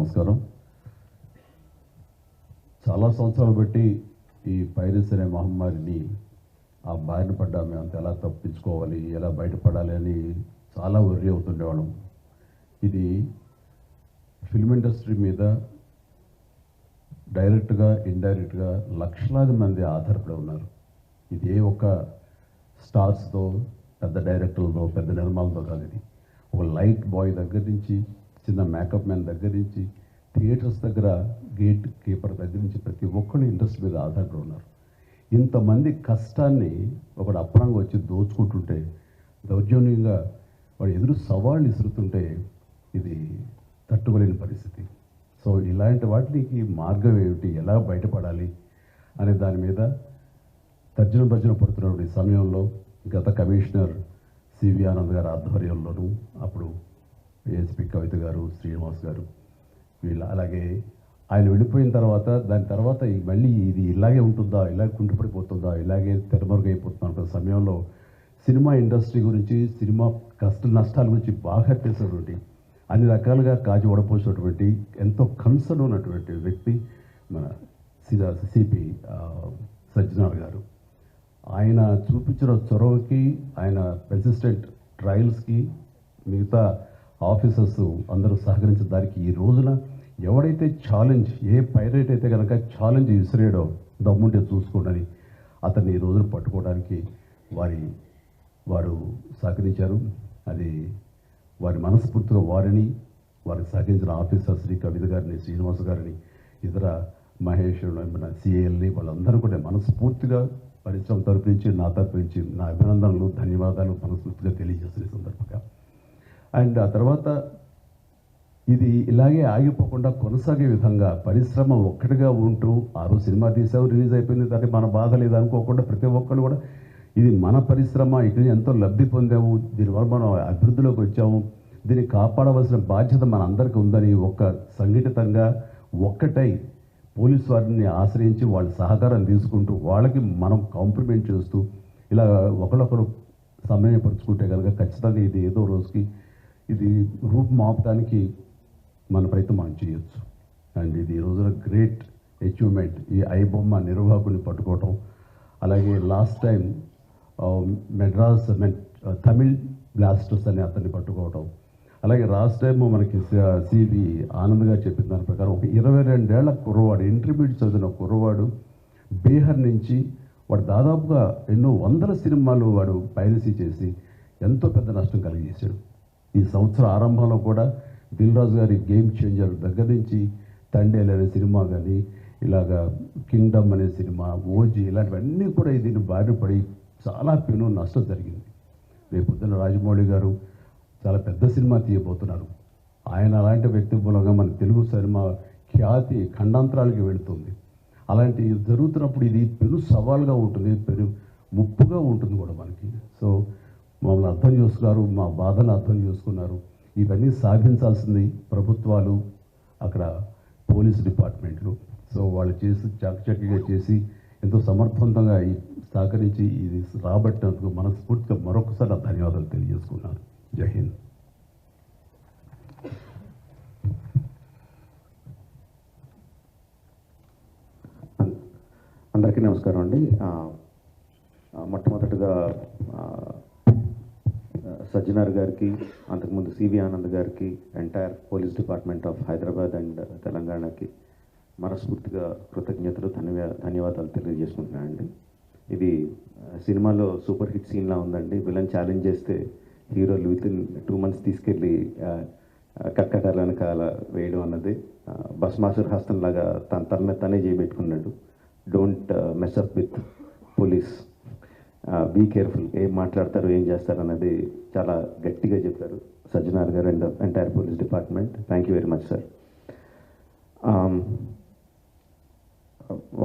నమస్కారం. చాలా సంవత్సరాలు బట్టి ఈ పైరస్ అనే మహమ్మారిని ఆ బారిన పడ్డా మేమంతా ఎలా తప్పించుకోవాలి ఎలా బయటపడాలి అని చాలా వర్రీ అవుతుండేవాళ్ళం. ఇది ఫిల్మ్ ఇండస్ట్రీ మీద డైరెక్ట్గా ఇండైరెక్ట్గా లక్షలాది మంది ఆధారపడి ఉన్నారు. ఇది ఏ ఒక్క స్టార్స్తో పెద్ద డైరెక్టర్లతో పెద్ద నిర్మాలతో కాదు ఇది. ఒక లైట్ బాయ్ దగ్గర నుంచి చిన్న మేకప్ మ్యాన్ దగ్గర నుంచి థియేటర్స్ దగ్గర గేట్ కీపర్ దగ్గర నుంచి ప్రతి ఒక్కరు ఇండస్ట్రీ మీద ఆధారపడి ఉన్నారు. ఇంతమంది కష్టాన్ని ఒకడు అప్పనంగా వచ్చి దోచుకుంటుంటే దౌర్జన్యంగా వాడు ఎదురు సవాళ్ళు ఇసురుతుంటే ఇది తట్టుకోలేని పరిస్థితి. సో ఇలాంటి వాటికి మార్గం ఏమిటి? ఎలా బయటపడాలి? అనే దాని మీద తర్జన భర్జన పడుతున్నటువంటి సమయంలో గత కమిషనర్ సివి ఆనంద్ గారి ఆధ్వర్యంలోనూ అప్పుడు ఏఎస్పి కవిత గారు శ్రీనివాస్ గారు వీళ్ళు అలాగే ఆయన వెళ్ళిపోయిన తర్వాత దాని తర్వాత మళ్ళీ ఇది ఇలాగే ఉంటుందా ఇలాగే కుంటుపడిపోతుందా ఇలాగే తెరమరుగైపోతుందా ఒక సమయంలో సినిమా ఇండస్ట్రీ గురించి సినిమా కష్ట నష్టాల గురించి బాగా తెలిసినటువంటి అన్ని రకాలుగా కాజు వడపోసినటువంటి ఎంతో కన్సర్న్ ఉన్నటువంటి వ్యక్తి మన సిపి సజ్జనార్ గారు. ఆయన చూపించిన చొరవకి ఆయన పెర్సిస్టెంట్ ట్రయల్స్కి మిగతా ఆఫీసర్స్ అందరూ సహకరించిన దానికి ఈ రోజున ఎవడైతే ఛాలెంజ్ ఏ పైరేట్ అయితే కనుక ఛాలెంజ్ విసిరేయడో దమ్ముంటే చూసుకోండి అతన్ని ఈ రోజున పట్టుకోవడానికి వారి వారు సహకరించారు. అది వారి మనస్ఫూర్తిగా వారిని వారికి సహకరించిన ఆఫీసర్ శ్రీ కవిత గారిని శ్రీనివాస్ గారిని ఇతర మహేష్ మన సిఏఎల్ని వాళ్ళందరూ కూడా మనస్ఫూర్తిగా పరిశ్రమ తరపు నుంచి నా తరపు నుంచి నా అభినందనలు ధన్యవాదాలు మనస్ఫూర్తిగా తెలియజేస్తున్న సందర్భంగా. అండ్ ఆ తర్వాత ఇది ఇలాగే ఆగిపోకుండా కొనసాగే విధంగా పరిశ్రమ ఒక్కటిగా ఉంటూ ఆ రోజు సినిమా తీసావు రిలీజ్ అయిపోయింది. దాన్ని మన బాధ లేదు అనుకోకుండా ప్రతి ఒక్కరు కూడా ఇది మన పరిశ్రమ ఇక్కడ ఎంతో లబ్ధి పొందాము దీనివల్ల మనం అభివృద్ధిలోకి వచ్చాము. దీన్ని కాపాడవలసిన బాధ్యత మన అందరికీ ఉందని ఒక సంఘటితంగా ఒక్కటై పోలీసు వారిని ఆశ్రయించి వాళ్ళ సహకారం తీసుకుంటూ వాళ్ళకి మనం కాంప్లిమెంట్ చేస్తూ ఇలా ఒకరొకరు సమన్వయపరుచుకుంటే కనుక ఖచ్చితంగా ఇది ఏదో రోజుకి ఇది రూపం ఆపడానికి మన ప్రయత్నం మనం చేయొచ్చు. అండ్ ఇది ఈ రోజున గ్రేట్ అచీవ్మెంట్ ఈ ఐబొమ్మ నిర్వాహకుని పట్టుకోవటం. అలాగే last time Madras Tamil Blasters అనే అతన్ని పట్టుకోవటం. అలాగే లాస్ట్ టైం మనకి సివి ఆనంద్ గారు చెప్పిన దాని ప్రకారం ఒక ఇరవై రెండేళ్ళ కుర్రవాడు ఇంటర్మీడియట్ చదివిన కుర్రవాడు బీహార్ నుంచి వాడు దాదాపుగా ఎన్నో వందల సినిమాలు వాడు పైరసీ చేసి ఎంతో పెద్ద నష్టం కలిగజేశాడు. ఈ సంవత్సరం ఆరంభంలో కూడా దిల్ రాజు గారి గేమ్ చేంజర్ దగ్గర నుంచి తండేలు అనే సినిమా కానీ ఇలాగ కింగ్డమ్ అనే సినిమా ఓజీ ఇలాంటివన్నీ కూడా దీన్ని బారిన పడి చాలా పెను నష్టం జరిగింది. రేపు రాజమౌళి గారు చాలా పెద్ద సినిమా తీయబోతున్నారు. ఆయన అలాంటి వ్యక్తి మూలంగా మన తెలుగు సినిమా ఖ్యాతి ఖండాంతరాలకి వెళుతుంది. అలాంటి జరుగుతున్నప్పుడు ఇది పెను సవాల్గా ఉంటుంది పెను ముప్పుగా ఉంటుంది కూడా మనకి. సో మమ్మల్ని అర్థం చేసుకున్నారు మా బాధను అర్థం చేసుకున్నారు. ఇవన్నీ సాధించాల్సింది ప్రభుత్వాలు అక్కడ పోలీస్ డిపార్ట్మెంట్లు. సో వాళ్ళు చేసి చాకచక్యంగా చేసి ఎంతో సమర్థవంతంగా సహకరించి ఇది రాబట్టినందుకు మనస్ఫూర్తిగా మరొకసారి ధన్యవాదాలు తెలియజేసుకున్నాను. జై హింద్. అందరికీ నమస్కారం అండి. మొట్టమొదటిగా మొట్టమొదటగా సజ్జనార్ గారికి అంతకుముందు సివి ఆనంద్ గారికి entire police department of Hyderabad and తెలంగాణకి మనస్ఫూర్తిగా కృతజ్ఞతలు ధన్యవా ధన్యవాదాలు తెలియజేసుకుంటున్నానండి. ఇది సినిమాలో సూపర్ హిట్ సీన్లా ఉందండి. విలన్ ఛాలెంజ్ చేస్తే హీరోలు విత్ ఇన్ టూ మంత్స్ తీసుకెళ్ళి ఆ, వెనకాల వేయడం అన్నది ఆ, భస్మాసుర్ హస్తంలాగా తన తన తనే చేయబెట్టుకున్నాడు don't mess up with police be careful ఏం మాట్లాడతారు ఏం చేస్తారు అన్నది చాలా గట్టిగా చెప్పారు Sajjanar garu and entire police department thank you very much sir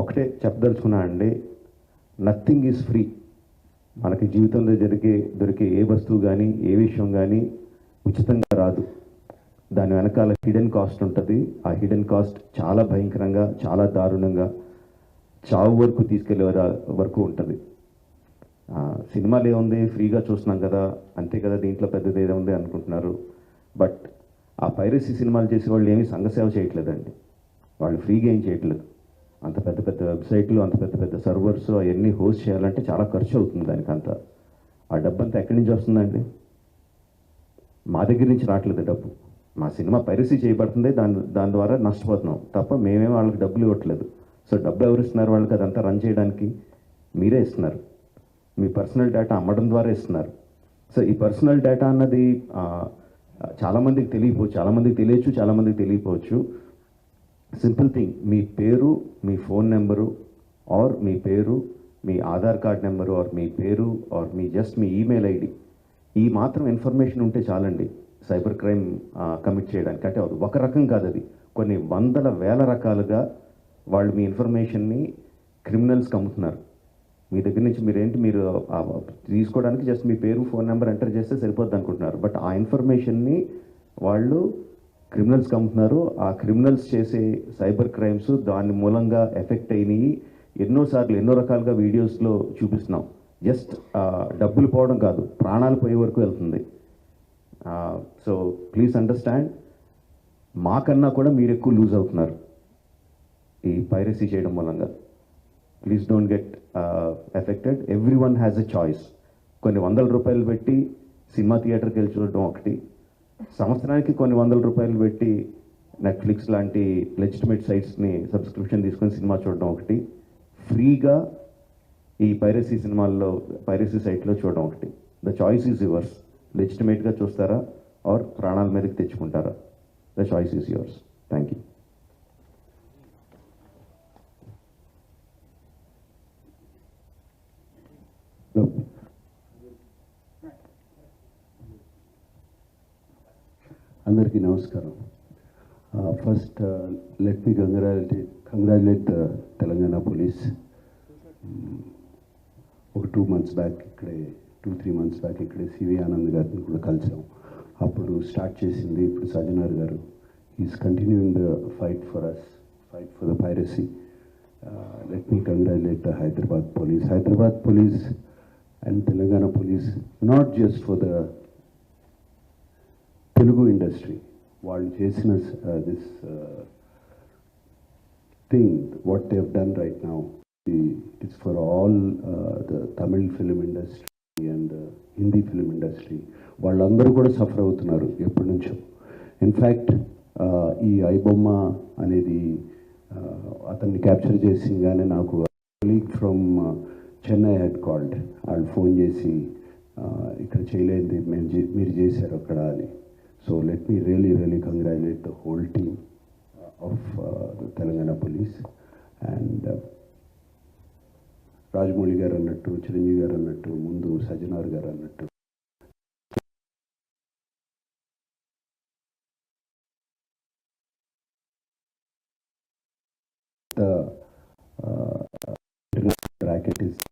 ఒకటే చెప్పదలుచుకున్నా అండి నథింగ్ ఈజ్ ఫ్రీ మనకి జీవితంలో జరిగే దొరికే ఏ వస్తువు కానీ ఏ విషయం కానీ ఉచితంగా రాదు. దాని వెనకాల హిడెన్ కాస్ట్ ఉంటుంది. ఆ హిడెన్ కాస్ట్ చాలా భయంకరంగా చాలా దారుణంగా చావు వరకు తీసుకెళ్ళే వరకు ఉంటుంది. సినిమాలు ఏముంది? ఫ్రీగా చూస్తున్నాం కదా. అంతే కదా దీంట్లో పెద్దది ఏదో ఉంది అనుకుంటున్నారు. బట్ ఆ పైరసీ సినిమాలు చేసే వాళ్ళు ఏమీ సంఘసేవ చేయట్లేదండి. వాళ్ళు ఫ్రీగా ఏం చేయట్లేదు. అంత పెద్ద పెద్ద వెబ్సైట్లు అంత పెద్ద పెద్ద సర్వర్స్ అవన్నీ హోస్ట్ చేయాలంటే చాలా ఖర్చు అవుతుంది దానికంత. ఆ డబ్బు అంతా ఎక్కడి నుంచి వస్తుందండి? మా దగ్గర నుంచి రావట్లేదు డబ్బు. మా సినిమా పైరసీ చేయబడుతుంది. దాని దాని ద్వారా నష్టపోతున్నాం. తప్ప మేమేం వాళ్ళకి డబ్బులు ఇవ్వట్లేదు. సో డబ్బు ఎవరు ఇస్తున్నారు వాళ్ళకి? అదంతా రన్ చేయడానికి మీరే ఇస్తున్నారు. మీ పర్సనల్ డేటా అమ్మడం ద్వారా ఇస్తున్నారు. సో ఈ పర్సనల్ డేటా అన్నది చాలామందికి తెలియపోవచ్చు చాలామందికి తెలియచ్చు చాలామందికి తెలియపోవచ్చు. సింపుల్ థింగ్ మీ పేరు మీ ఫోన్ నెంబరు ఆర్ మీ పేరు మీ ఆధార్ కార్డ్ నెంబరు ఆర్ మీ పేరు ఆర్ మీ జస్ట్ మీ ఈమెయిల్ ఐడి ఈ మాత్రం ఇన్ఫర్మేషన్ ఉంటే చాలండి. సైబర్ క్రైమ్ కమిట్ చేయడానికి. అంటే అది ఒక రకం కాదు అది. కొన్ని వందల వేల రకాలుగా వాళ్ళు మీ ఇన్ఫర్మేషన్ని క్రిమినల్స్కి అమ్ముతున్నారు మీ దగ్గర నుంచి మీరేంటి మీరు ఆ తీసుకోవడానికి జస్ట్ మీ పేరు ఫోన్ నెంబర్ ఎంటర్ చేస్తే సరిపోద్ది అనుకుంటున్నారు. బట్ ఆ ఇన్ఫర్మేషన్ని వాళ్ళు క్రిమినల్స్కి అమ్ముతున్నారు. ఆ క్రిమినల్స్ చేసే సైబర్ క్రైమ్స్ దాని మూలంగా ఎఫెక్ట్ అయినాయి. ఎన్నోసార్లు ఎన్నో రకాలుగా వీడియోస్లో చూపిస్తున్నాం. జస్ట్ డబ్బులు పోవడం కాదు ప్రాణాలు పోయే వరకు వెళ్తుంది. సో ప్లీజ్ అండర్స్టాండ్ మాకన్నా కూడా మీరు ఎక్కువ లూజ్ అవుతున్నారు ఈ పైరసీ చేయడం మూలంగా. Please don't get affected everyone has a choice కొన్ని వందల రూపాయలు పెట్టి సినిమా థియేటర్కి వెళ్ళి చూడటం ఒకటి. సంవత్సరానికి కొన్ని వందల రూపాయలు పెట్టి నెట్ఫ్లిక్స్ లాంటి లెజిటిమేట్ సైట్స్ని సబ్స్క్రిప్షన్ తీసుకొని సినిమా చూడడం ఒకటి. ఫ్రీగా ఈ పైరసీ సినిమాల్లో పైరసీ సైట్లో చూడడం ఒకటి. ద చాయిస్ ఈజ్ యువర్స్ లెజిటిమేట్గా చూస్తారా? ఆర్ ప్రాణాల మీదకి తెచ్చుకుంటారా? The choice is yours thank you అందరికీ నమస్కారం. First let me congratulate congratulate Telangana police ఒక టూ మంత్స్ బ్యాక్ ఇక్కడే టూ త్రీ మంత్స్ బ్యాక్ ఇక్కడే సివి ఆనంద్ గారిని కూడా కలిసాం. అప్పుడు స్టార్ట్ చేసింది ఇప్పుడు Sajjanar garu. Is continuing the fight for us fight for the piracy let me congratulate Hyderabad police Hyderabad police and Telangana police not just for the Telugu industry వాళ్ళు చేసిన this thing what they done right now it's for all the Tamil film industry and Hindi film industry వాళ్ళందరూ కూడా suffer అవుతున్నారు ఎప్పటి నుంచో. In fact ఈ ఐబొమ్మ అనేది అతన్ని క్యాప్చర్ చేసింగానే నాకు colleague from Chennai head called వాళ్ళు ఫోన్ చేసి ఇక్కడ చేయలేదు మేము మీరు చేశారు అక్కడ అని. So let me really really congratulate the whole team of Telangana police and Rajamouli garu అన్నట్టు చిరంజీవి గారు అన్నట్టు ముందు సజ్జనార్ గారు అన్నట్టు the uh, racket is